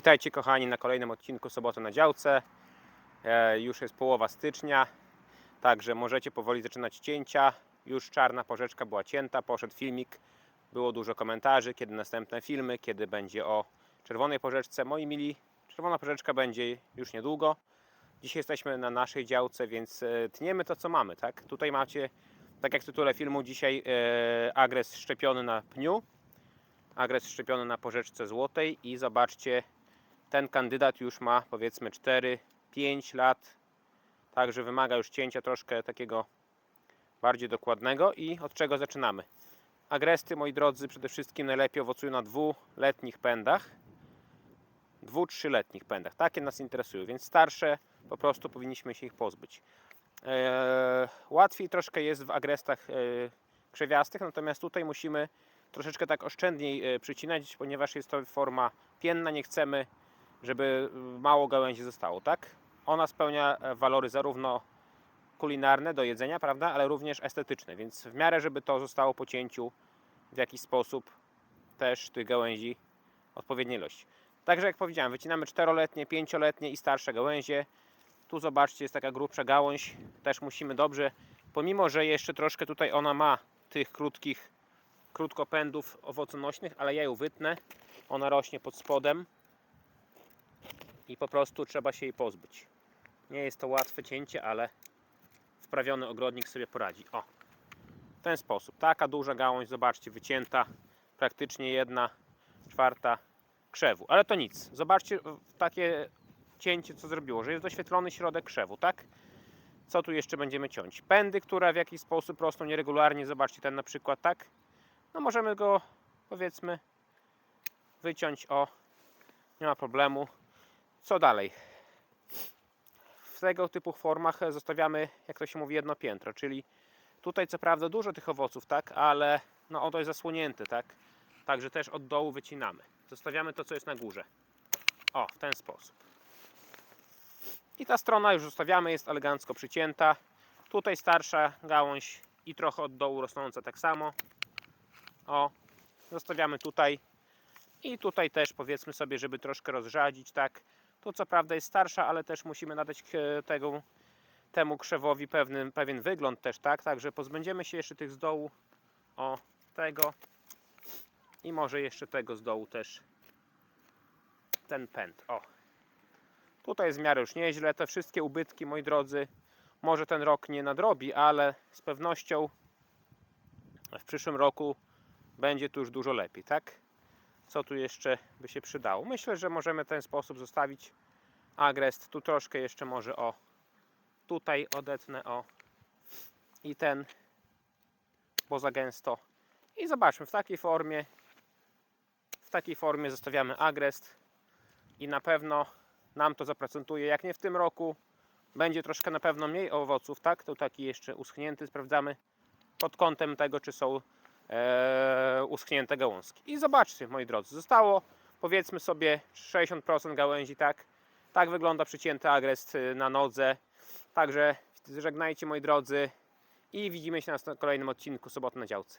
Witajcie kochani na kolejnym odcinku Soboty na działce. E, już jest połowa stycznia, także możecie powoli zaczynać cięcia. Już czarna porzeczka była cięta, poszedł filmik, było dużo komentarzy, kiedy następne filmy, kiedy będzie o czerwonej porzeczce. Moi mili, czerwona porzeczka będzie już niedługo. Dzisiaj jesteśmy na naszej działce, więc e, tniemy to co mamy, tak? Tutaj macie, tak jak w tytule filmu, dzisiaj e, agres szczepiony na pniu, agres szczepiony na porzeczce złotej i zobaczcie, ten kandydat już ma powiedzmy 4-5 lat, także wymaga już cięcia troszkę takiego bardziej dokładnego i od czego zaczynamy? Agresty, moi drodzy, przede wszystkim najlepiej owocują na dwuletnich pędach, dwu, trzyletnich pędach. Takie nas interesują, więc starsze po prostu powinniśmy się ich pozbyć. Eee, łatwiej troszkę jest w agrestach e, krzewiastych, natomiast tutaj musimy troszeczkę tak oszczędniej e, przycinać, ponieważ jest to forma pienna, nie chcemy, żeby mało gałęzi zostało, tak? Ona spełnia e, walory zarówno kulinarne do jedzenia, prawda, ale również estetyczne, więc w miarę, żeby to zostało po cięciu w jakiś sposób też tych gałęzi odpowiedniej ilości. Także jak powiedziałem, wycinamy czteroletnie, pięcioletnie i starsze gałęzie. Tu zobaczcie, jest taka grubsza gałąź, też musimy dobrze, pomimo, że jeszcze troszkę tutaj ona ma tych krótkich krótkopędów owoconośnych, ale ja ją wytnę. Ona rośnie pod spodem i po prostu trzeba się jej pozbyć. Nie jest to łatwe cięcie, ale wprawiony ogrodnik sobie poradzi. O, w ten sposób. Taka duża gałąź, zobaczcie, wycięta, praktycznie jedna czwarta krzewu. Ale to nic. Zobaczcie takie cięcie, co zrobiło, że jest doświetlony środek krzewu, tak? Co tu jeszcze będziemy ciąć? Pędy, które w jakiś sposób rosną nieregularnie. Zobaczcie ten na przykład, tak? no możemy go powiedzmy wyciąć o nie ma problemu co dalej? W tego typu formach zostawiamy jak to się mówi jedno piętro czyli tutaj co prawda dużo tych owoców tak ale no oto jest zasłonięte tak? Także też od dołu wycinamy. Zostawiamy to co jest na górze. O w ten sposób. I ta strona już zostawiamy jest elegancko przycięta. Tutaj starsza gałąź i trochę od dołu rosnąca tak samo. O, zostawiamy tutaj. I tutaj też powiedzmy sobie, żeby troszkę rozrzadzić, tak. Tu co prawda jest starsza, ale też musimy nadać tego, temu krzewowi pewny, pewien wygląd też, tak. Także pozbędziemy się jeszcze tych z dołu, o, tego. I może jeszcze tego z dołu też. Ten pęd, o. Tutaj jest w miarę już nieźle. Te wszystkie ubytki, moi drodzy, może ten rok nie nadrobi, ale z pewnością w przyszłym roku będzie tu już dużo lepiej, tak? Co tu jeszcze by się przydało? Myślę, że możemy w ten sposób zostawić agrest. Tu troszkę jeszcze może o tutaj odetnę o i ten, bo za gęsto. I zobaczmy, w takiej formie w takiej formie zostawiamy agrest i na pewno nam to zaprocentuje. Jak nie w tym roku, będzie troszkę na pewno mniej owoców, tak? To taki jeszcze uschnięty, sprawdzamy pod kątem tego, czy są e, uschnięte gałązki. I zobaczcie, moi drodzy, zostało powiedzmy sobie 60% gałęzi, tak? Tak wygląda przycięty agrest y, na nodze. Także żegnajcie, moi drodzy, i widzimy się na kolejnym odcinku Soboty na działce.